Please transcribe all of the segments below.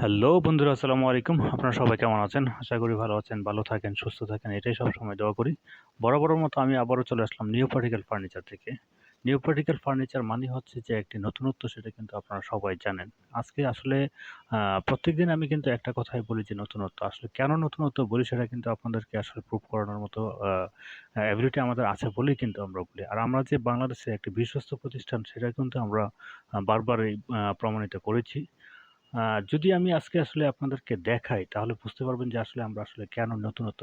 Hello বন্ধুরা, আসসালামু আলাইকুম। আপনারা সবাই কেমন আছেন? আশা করি ভালো আছেন, ভালো থাকেন, সুস্থ থাকেন, এটাই সব সময় দোয়া করি। বরাবরের মতো আমি আবারও চলে আসলাম নিউ পার্টিক্যাল ফার্নিচার থেকে। নিউ পার্টিক্যাল ফার্নিচার মানে হচ্ছে যে একটি নতুনত্ব, সেটা কিন্তু আপনারা সবাই জানেন। আজকে আসলে প্রত্যেক দিন আমি কিন্তু একটা কথাই বলি যে নতুনত্ব। আসলে কেন নতুনত্ব বলি সেটা কিন্তু আপনাদেরকে আসলে প্রুভ করানোর মতো অ্যাবিলিটি আমাদের আছে বলেই কিন্তু আমরা বলি। আর আমরা যে বাংলাদেশে একটি বিশ্বস্ত প্রতিষ্ঠান, সেটা কিন্তু আমরা বারবারই প্রমাণিত করেছি। যদি আমি আজকে আসলে আপনাদেরকে দেখাই, তাহলে বুঝতে পারবেন যে আসলে আমরা আসলে কেন নতুনত্ব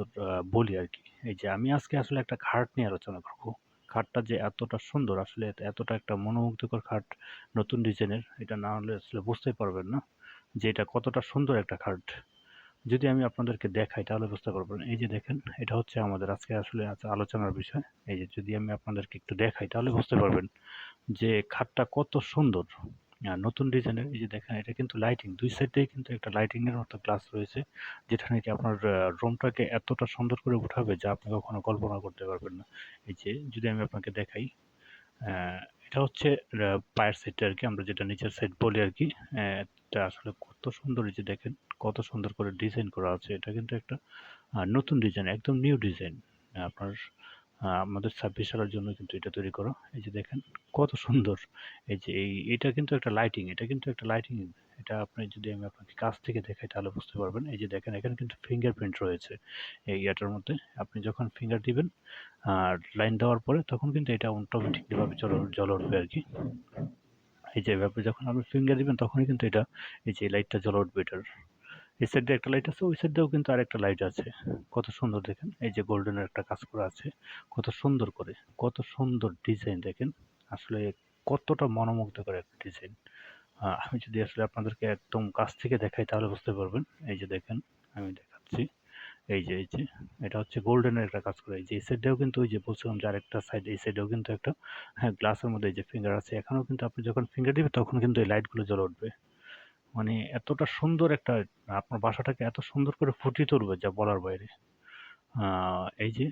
বলি আর কি এই যে আমি আজকে আসলে একটা খাট নিয়ে আলোচনা করব। খাটটা যে এতটা সুন্দর, আসলে এতটা একটা মনোমুগ্ধকর খাট নতুন ডিজাইনের এটা না হলে আসলে বুঝতে পারবেন না যে এটা কতটা সুন্দর একটা খাট। যদি আমি আপনাদেরকে দেখাই, তাহলে বুঝতে পারবেন। এই যে দেখেন, এটা হচ্ছে আমাদের আজকে আসলে আলোচনার বিষয়। এই যে যদি আমি আপনাদেরকে একটু দেখাই, তাহলে বুঝতে পারবেন যে খাটটা কত সুন্দর। নতুন ডিজাইনের এই যে দেখেন, এটা কিন্তু লাইটিং দুই সাইডেই কিন্তু একটা লাইটিং এর মতো গ্লাস রয়েছে যেটা নাকি আপনার রুমটাকে এতটা সুন্দর করে উঠাবে যা আপনি কখনো কল্পনা করতে পারবেন না। এই যে, যদি আমি আপনাকে দেখাই এটা হচ্ছে পায়ের সাইডটা আর কি, আমরা যেটা নিচের সাইড বলি আর কি এটা আসলে কত সুন্দর, এই যে দেখেন, কত সুন্দর করে ডিজাইন করা আছে। এটা কিন্তু একটা নতুন ডিজাইন একদম নিউ ডিজাইন আপনার আমাদের ছাব্বিশ সালের জন্য কিন্তু এটা তৈরি করা। এই যে দেখেন, কত সুন্দর। এই যে এই, এটা কিন্তু একটা লাইটিং এটা কিন্তু একটা লাইটিং এটা আপনি যদি আমি আপনাকে কাছ থেকে দেখাই তাহলে বুঝতে পারবেন। এই যে দেখেন, এখানে কিন্তু ফিঙ্গারপ্রিন্ট রয়েছে। এই ইয়াটার মধ্যে আপনি যখন ফিঙ্গার দিবেন, আর লাইন দেওয়ার পরে তখন কিন্তু এটা অটোমেটিকলিভাবে জল জল উঠবে আর কি। এই যে এভাবে যখন আপনি ফিঙ্গার দিবেন, তখনই কিন্তু এটা, এই যে লাইটটা জ্বলে উঠবে এটার। এই সাইডে একটা লাইট আছে, ওই সাইডেও কিন্তু আরেকটা লাইট আছে। কত সুন্দর দেখেন, এই যে গোল্ডেনের একটা কাজ করা আছে। কত সুন্দর করে, কত সুন্দর ডিজাইন দেখেন। আসলে কতটা মনোমুগ্ধকর একটা ডিজাইন আমি যদি আসলে আপনাদেরকে একদম কাছ থেকে দেখাই তাহলে বুঝতে পারবেন। এই যে দেখেন, আমি দেখাচ্ছি। এই যে এই যে, এটা হচ্ছে গোল্ডেনের একটা কাজ করে। এই যে, এই সাইডেও কিন্তু ওই যে বলছিলাম যে আরেকটা সাইড এই সাইডেও কিন্তু একটা হ্যাঁ গ্লাসের মধ্যে এই যে ফিঙ্গার আছে। এখানেও কিন্তু আপনি যখন ফিঙ্গার দিবেন, তখন কিন্তু এই লাইটগুলো জ্বলে উঠবে। মানে এতটা সুন্দর একটা, আপনার বাসাটাকে এত সুন্দর করে ফুটিয়ে তুলবে যা বলার বাইরে। এই যে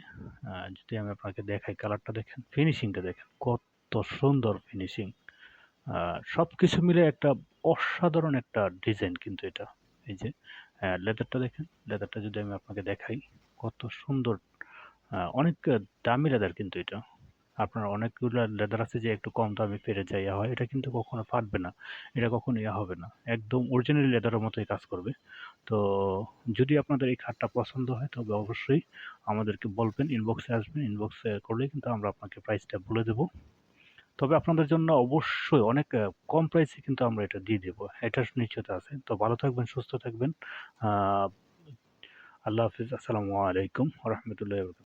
যদি আমি আপনাকে দেখাই কালারটা দেখেন ফিনিশিংটা দেখেন, কত সুন্দর ফিনিশিং সব কিছু মিলে একটা অসাধারণ একটা ডিজাইন কিন্তু এটা। এই যে লেদারটা দেখেন লেদারটা যদি আমি আপনাকে দেখাই, কত সুন্দর অনেক দামি লেদার কিন্তু এটা। আপনার অনেকগুলো লেদার আছে যে একটু কম দামে ফেরে যায়, ইয়া হয়। এটা কিন্তু কখনো ফাটবে না। এটা কখনো ইয়া হবে না। একদম অরিজিনাল লেদারের মতোই কাজ করবে। তো যদি আপনাদের এই খাটটা পছন্দ হয়, তবে অবশ্যই আমাদেরকে বলবেন ইনবক্সে আসবেন। ইনবক্সে করলে কিন্তু আমরা আপনাকে প্রাইসটা বলে দেবো। তবে আপনাদের জন্য অবশ্যই অনেক কম প্রাইসে কিন্তু আমরা এটা দিয়ে দেবো। এটার নিশ্চয়তা আছে। তো ভালো থাকবেন, সুস্থ থাকবেন। আল্লাহ হাফিজ। আসসালামু আলাইকুম রহমতুল্লাহ